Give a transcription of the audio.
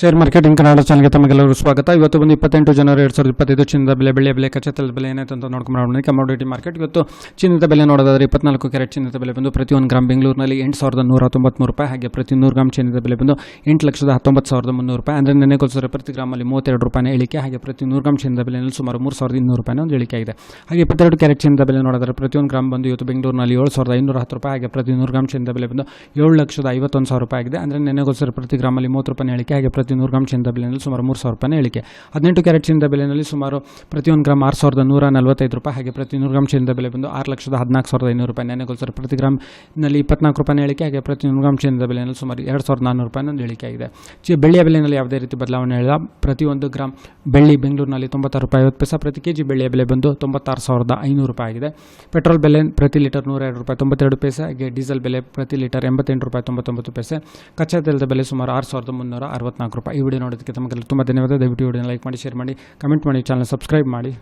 Share marketing Kannada ಚಾನಲ್ಗೆ ತಮಗೆಲ್ಲರೂ ಸ್ವಾಗತ. ಇವತ್ತು ಬಂದು ಇಪ್ಪತ್ತೆಂಟು ಜನವರಿ ಎರಡು ಸಾವಿರದ ಇಪ್ಪತ್ತೈದು. ಚಿನ್ನದ ಬೆಲೆ ಬೆಳೆ ಬೆಲೆ ಕಚ್ಚತಲದ ಬೆಲೆ ಏನಾಯ್ತು ಅಂತ ನೋಡ್ಕೊಂಡು ಕಮೋಡಿಟಿ ಮಾರ್ಕೆಟ್ ಇವತ್ತು ಚಿನ್ನದ ಬೆಲೆ ನೋಡೋದಾದ್ರೆ ಇಪ್ಪತ್ನಾಲ್ಕು ಕ್ಯಾರೆಟ್ ಚಿನ್ನದ ಬೆಲೆ ಬಂದು ಪ್ರತಿ ಒಂದು ಗ್ರಾಮ್ ಬೆಂಗಳೂರಿನಲ್ಲಿ ಎಂಟು ಸಾವಿರದ ನೂರ ತೊಂಬತ್ಮೂರು ರೂಪಾಯಿ ಹಾಗೆ ಪ್ರತಿ ನೂರು ಗ್ರಾಮ್ ಚಿನ್ನದ ಬೆಲೆ ಬಂದು ಎಂಟು ಲಕ್ಷದ ಹತ್ತೊಂಬತ್ತು ಸಾವಿರದ ಮುನ್ನೂರು ರೂಪಾಯಿ. ಅಂದರೆ ನೆನೆಗೋಸ್ಕರ ಪ್ರತಿ ಗ್ರಾಮಲ್ಲಿ ಮೂವತ್ತೆರಡು ರೂಪಾಯಿನ ಇಳಿಕೆ ಹಾಗೆ ಪ್ರತಿ ನೂರು ಗ್ರಾಮ್ ಚಿನ್ನದ ಬೆಲೆಯಲ್ಲಿ ಸುಮಾರು ಮೂರು ಸಾವಿರದ ಇನ್ನೂರು ರೂಪಾಯಿನ ಒಂದು ಇಳಿಕೆ ಆಗಿದೆ. ಹಾಗೆ ಇಪ್ಪತ್ತೆರಡು ಕ್ಯಾರೆಟ್ ಚಿನ್ನದ ಬೆಲೆ ನೋಡಿದ್ರೆ ಒಂದು ಗ್ರಾಮ್ ಬಂದು ಇವತ್ತು ಬೆಂಗಳೂರಿನಲ್ಲಿ ಏಳು ಸಾವಿರದ ಐನೂರ ಹತ್ತು ರೂಪಾಯಿ ಹಾಗೆ ಪ್ರತಿ ನೂರು ಗ್ರಾಮ್ ಚಿನ್ನದ ಬೆಲೆ ಬಂದು ಏಳು ಲಕ್ಷದ ಐವತ್ತೊಂದು ಸಾವಿರ ರೂಪಾಯಿ ಆಗಿದೆ. ಅಂದರೆ ನೆನೆಗೋಸ್ಕರ ಪ್ರತಿ ಗ್ರಾಮಲ್ಲಿ ಮೂವತ್ತು ರೂಪಾಯಿ ಇಳಿಕೆ ಹಾಗೆ ಪ್ರತಿ ನೂರು ಗ್ರಾಮ್ ಚಿನ್ನದ ಬೆಲೆಯಲ್ಲಿ ಸುಮಾರು ಮೂರು ಸಾವಿರ ರೂಪಾಯಿ ಇಳಿಕೆ ಹದಿನೆಂಟು ಕ್ಯಾರೆಟ್ ಚಿನ್ನದ ಬೆಲೆಯಲ್ಲಿ ಸುಮಾರು ಒಂದು ಗ್ರಾಮ್ ಆರು ಸಾವಿರದ ನೂರ ನಲವತ್ತೈದು ರೂಪಾಯಿ, ಹಾಗೆ ಪ್ರತಿ ನೂರು ಗ್ರಾಮ್ ಚಿನ್ನದ ಬೆಲೆ ಬಂದು ಆರು ಲಕ್ಷದ ಹದಿನಾಲ್ಕು ಸಾವಿರದ ಐನೂರು ರೂಪಾಯಿ. ನೆನೆಗೋಸ್ಕರ ಪ್ರತಿ ಗ್ರಾಮ್ನಲ್ಲಿ ಇಪ್ಪತ್ನಾಲ್ಕು ರೂಪಾಯಿ ಇಳಿಕೆ ಹಾಗೆ ಪ್ರತಿ ನೂರು ಗ್ರಾಮ್ ಚಿನ್ನದ ಬೆಲೆಯಲ್ಲಿ ಸುಮಾರು ಎರಡು ಸಾವಿರದ ನಾನ್ನೂರು ರೂಪಾಯಿ ಒಂದು ಇಳಿಕೆ ಆಗಿದೆ. ಚಿ ಬೆಳ್ಳಿಯ ಬೆಲೆಯಲ್ಲಿ ಯಾವುದೇ ರೀತಿ ಬದಲಾವಣೆ ಇಲ್ಲ. ಪ್ರತಿಯೊಂದು ಗ್ರಾಮ್ ಬೆಳ್ಳಿ ಬೆಂಗಳೂರಿನಲ್ಲಿ ತೊಂಬತ್ತಾರು ರೂಪಾಯಿ ಐವತ್ತು ಪೈಸೆ ಪ್ರತಿ ಕೆ ಜಿ ಬೆಳ್ಳಿಯ ಬೆಲೆ ಬಂದು ತೊಂಬತ್ತಾರು ಸಾವಿರದ ಐನೂರು ರೂಪಾಯಿ ಆಗಿದೆ. ಪೆಟ್ರೋಲ್ ಬೆಲೆ ಪ್ರತಿ ಲೀಟರ್ ನೂರ ಎರಡು ರೂಪಾಯಿ ತೊಂಬತ್ತೆರಡು ಪೈಸೆ, ಹಾಗೆ ಡೀಸೆಲ್ ಬೆಲೆ ಪ್ರತಿ ಲೀಟರ್ ಎಂಬತ್ತೆಂಟು ರೂಪಾಯಿ ತೊಂಬತ್ತೊಂಬತ್ತು ಪೈಸೆ. ಕಚ್ಚಾ ತೆಲದ ಬೆಲೆ ಸುಮಾರು ಆರು ಸಾವಿರದ ಮುನ್ನೂರ ಅರವತ್ನಾಲ್ಕು ರೂಪಾಯಿ ಈ ವಿಡಿಯೋ ನೋಡೋದಕ್ಕೆ ತಮಗೆಲ್ಲ ತುಂಬ ಧನ್ಯವಾದ. ದಯವಿಟ್ಟು ವಿಡಿಯೋನ ಲೈಕ್ ಮಾಡಿ ಶೇರ್ ಮಾಡಿ ಕಮೆಂಟ್ ಮಾಡಿ ಚಾನಲ್ ಸಬ್ಸ್ಕ್ರೈಬ್ ಮಾಡಿ.